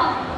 와.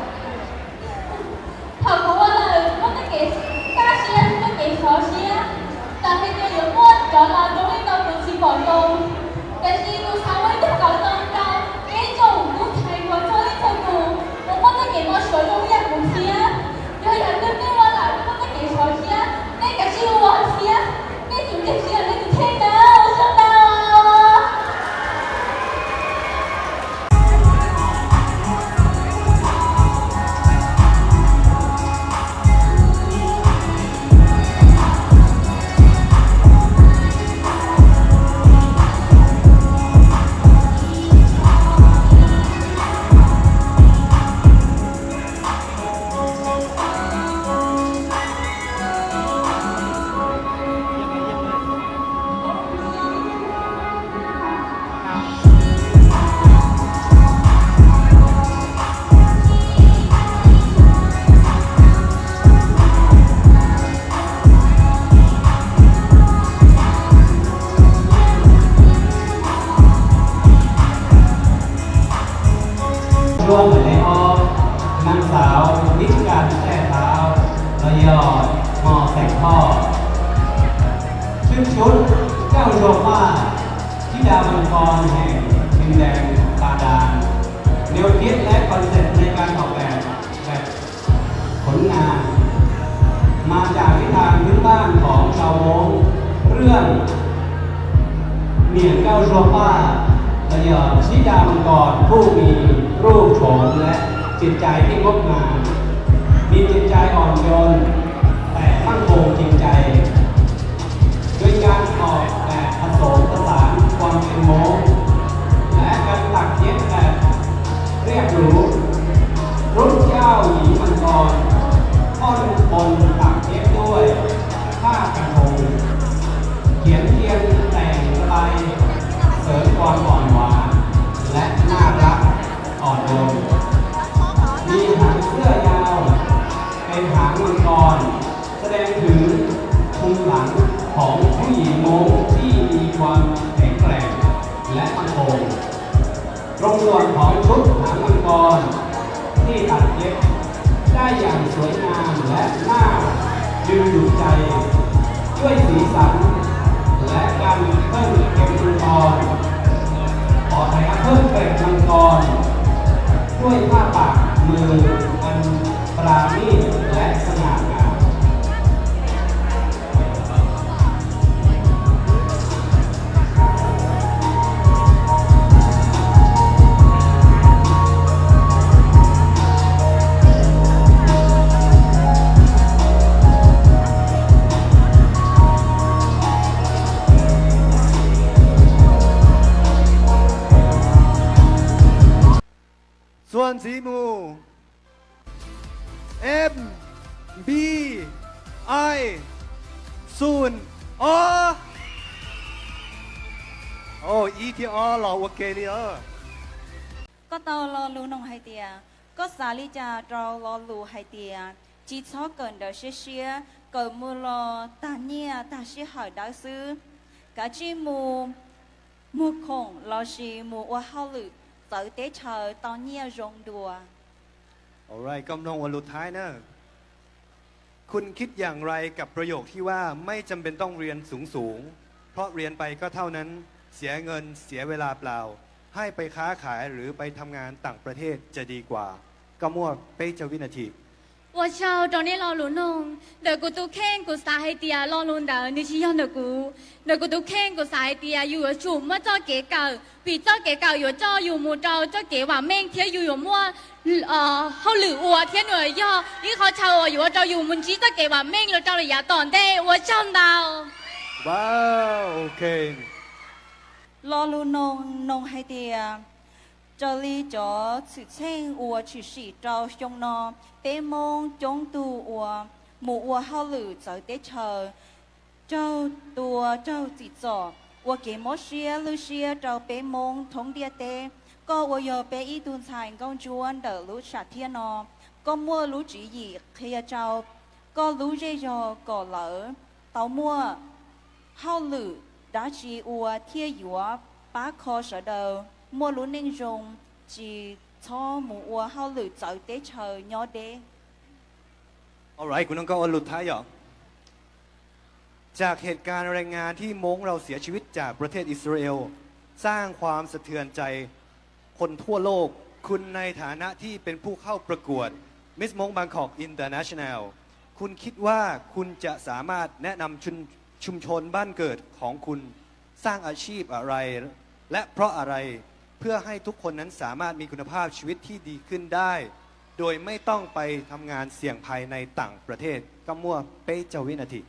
ยอดมอแสงพ่อชื่อชุดเจ้าโยมาทิดามังกรแห่งดินแดงตาดานแนวคิดและคอนเซ็ปต์ในการออกแบบแบบผลงาน มาจากนิทานพื้นบ้านของชาวมงเรื่องเหนียงเก้าชัวป้าระยองชิดามังกรผู้มีรูปโฉมและจิตใจที่งดงาม มีจิตใจอ่อนโยนแต่มั่นคงจริงใจ ของชุดหางมังกรที่ตัดเย็บได้อย่างสวยงามและน่าดึงดูดใจ ด้วยสีสัน ส่วนสีหมู M B I ศูนย์อโอ้อีที่อเราโอเคนี่เออก็เตารอรู้นงไฮเตียก็สาลิจาเรารอรู้ไฮเตียจีชอเกินเดเชียเชียเกิดมูรอตาเนี่ยตาชิหายได้ซื้อกะจีมูมูคงเราชีมูว่าเฮาหรือ เต๋อเตเชอตอนเนี่ยรงดัว alright กำลังวันลุดท้ายนะคุณคิดอย่างไรกับประโยคที่ว่าไม่จำเป็นต้องเรียนสูงสูงเพราะเรียนไปก็เท่านั้นเสียเงินเสียเวลาเปล่า ให้ไปค้าขายหรือไปทำงานต่างประเทศจะดีกว่าก็มั่วเป๊ะจะวินาที 我笑当年老路弄，那个都看过啥海地啊，老路的你是养的过，那个都看过啥海地啊，有树么做给搞，比做给搞有做有木做做给话明天有有么呃好绿我天哪要，你好巧哦，有做有木只做给话明了做了也当的，我想到。哇，OK。老路弄弄海地啊。 รู้นงนงไฮเตียจอลีจอสือเช่งอัวชือสีเจ้าจงนอเปมงจงตูอัวหมู่อัวเฮาหรือเจอเตเชอเจ้าตัวเจ้าจิตจออัวเกมอเชีย เมื่อลุนชายกงจวนเดอรู้นอก็มัวรู้จีหยีเคลียเจ้าก็รู้เรยอมัวเฮาหลือดจาคอเสดอมัวรู้นิ่งจีชอหมูอัวเฮาลือเจอเชยยอเด alright คุณน้องก็วันสุดท้ายหรอจากเหตุการณ์แรงงานที่ม้งเราเสียชีวิตจากประเทศอิสราเอล สร้างความสะเทือนใจคนทั่วโลก คุณในฐานะที่เป็นผู้เข้าประกวด Miss มงบางกอก International คุณคิดว่าคุณจะสามารถแนะนำชุมชุมชนบ้านเกิดของคุณสร้างอาชีพอะไร และเพราะอะไร เพื่อให้ทุกคนนั้นสามารถมีคุณภาพชีวิตที่ดีขึ้นได้ โดยไม่ต้องไปทำงานเสี่ยงภัยในต่างประเทศก็มั่วเป๊ะเจ้าวินาที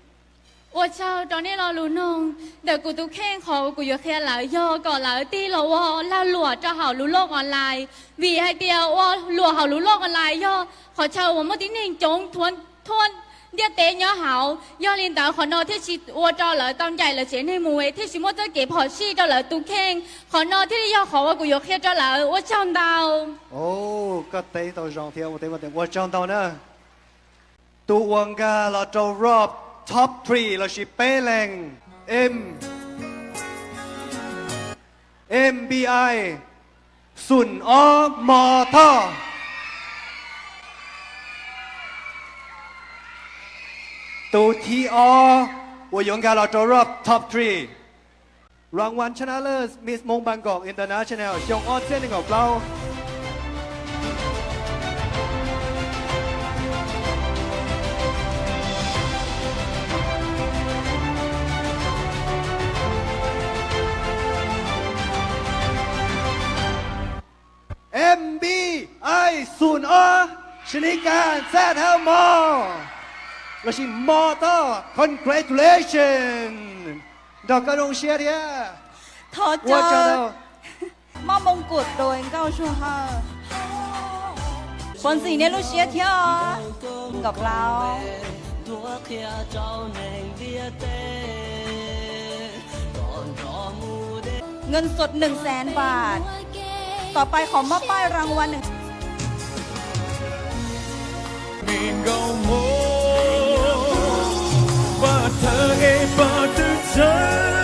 โอ้เจ้าตอนนี้เรารู้นงเดี๋ยวกูตุแข้งขอกูอยู่แค่หลายยอก่อนหลายตีเราวอลาหลัวจะเห่ารู้โลกออนไลน์วีให้เตียวว่าหลัวเห่ารู้โลกออนไลน์ย่อขอเช่าว่าเมื่อที่หนึ่งจงทวนทวน เดี่ยเตยอเหาย่อลินเต๋อขอนอที่ชิวจอเหลอตองใหญ่เหลอเสียนให้มวยที่ชิมัวเจ้เก็บหอชี้เจ้าเหลอตูเข่งขอนอที่ย่อขอว่ากูยกเขียเจ้าเหลอว่าช่างดาวโอ้ก็เตยตัวรองเทียวเตยว่าเตยว่าช่างดาวนะตัววังกาเราจะรอบท็อปทรีเราชิเป้แรงเอ็ม MBI สุนอมอทอ ตูทีออวอยงกาลอตรอบท็อปทรีรางวัลชนะเลิศมิสมงบางกอกอินเตอร์เนชั่นแนลจงออนเซนิ่งของเราเอ็มบีไอศูนย์อชนิการแซดเฮลมอ เราชิมอเตอร์ congratulation ดอกกระดงเชียร์เดียทอเจว่าจะอเรามอบมงกุฎโดยเก้าชูเฮอคนสีเนี่ยลูกเชียร์เที่ยวกับเราเงินสด1 0 0 0 0แสนบาท ต่อไปขอมอบป้ายรางวัลหนึ่ง 他给把的真。